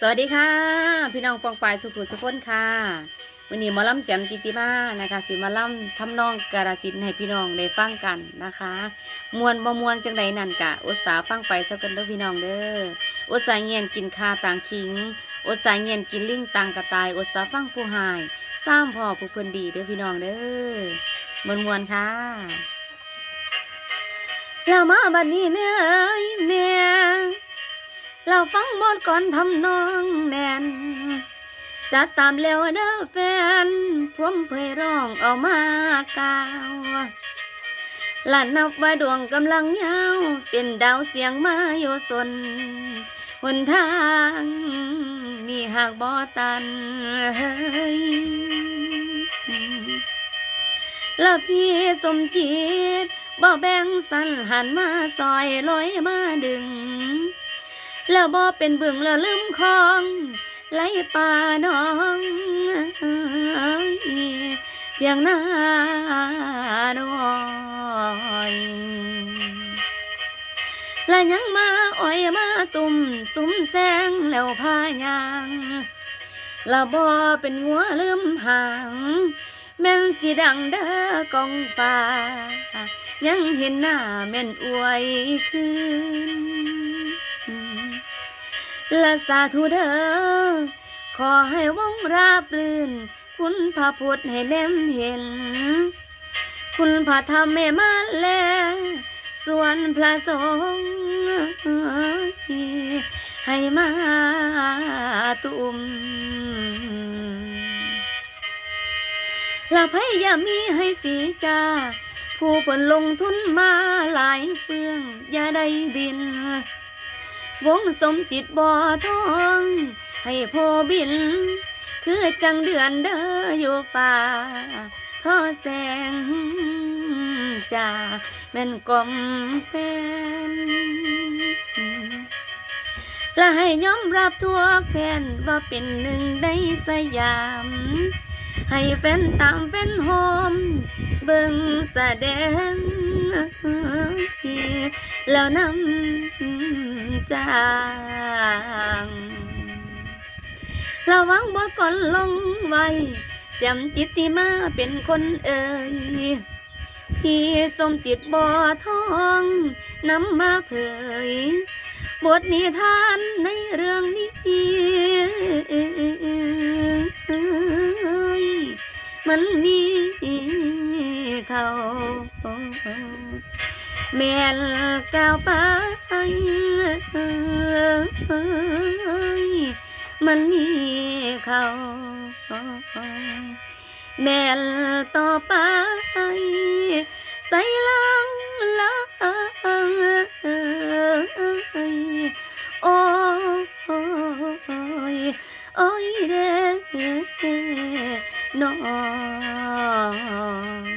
สวัสดีค่ะ พี่น้องปองปายสุขุสุขนค่ะวันนี้มอลำแจมจิติมานะคะสิมาล่ำทำนองกาลสินธุ์ให้พี่น้องได้ฟังกันนะคะ มวนบ่มวนจังใดนั่นกะอุตสาห์ฟังไปสักกันเด้อพี่น้องเด้ออุตสาห์เงียนกินคาต่างคิงอุตสาห์เงียนกินลิงต่างกระต่ายอุตสาห์ฟังผู้หายสร้างพ่อผู้เพิ่นดีเด้อพี่น้องเด้อมวนมวนค่ะแล้วมาบัดนี้แม่เอ้ยแม่ เราฟังบทก่อนทำนองแนนจะตามแล้วเด้อแฟนพวมเพยร้องเอามากาวละนับว่าดวงกำลังยาว เป็นดาวเสียงมาโยสนหนทางนี่หากบ่ตันเฮ้ยละพี่สมจิตบ่แบ่งสันหันมาซอยลอยมาดึง แล้วบ่เป็นเบึงแล้วลืมคลองไหลป่าน้องเทียงนาน้อยและยังมาอ้อยมาตุ่มสุมแสงแล้วพายางและบ่เป็นหัวลืมหางแม่นสิดังเด้อกองฟ้ายังเห็นหน้าแม่นอวยคืน และสาธุเด้อขอให้วงราบรื่น คุณพระพุทธให้แนมเห็น คุณพระธรรมให้มาแล ส่วนพระสงฆ์ให้มาตุมและพยายามมีให้สีจ้าผู้เพิ่นลงทุนมาหลายเฟือง อย่าได้บิน วงสมจิตบ่อทอง ให้พอบิน คือจังเดือนเด้ออยู่ฟ้าท่อแสงจากแม่นกลมแฟนและให้ยอมรับทั่วแฟนว่าเป็นหนึ่งในสยาม ให้แฟนตามแฟนโฮม เบิ่งแสดงแล้วนำ จางระวังบทก่อนลงไว้จำจิตติมาเป็นคนเอ่ยพี่สมจิตบ่อทองนำมาเผย บทนิทานในเรื่องนี้มันมี แม่นก้าวไปมันมีเขาแม่นต่อไป ใส่ลังลังโอ้ยโอ้ยเด้น้อง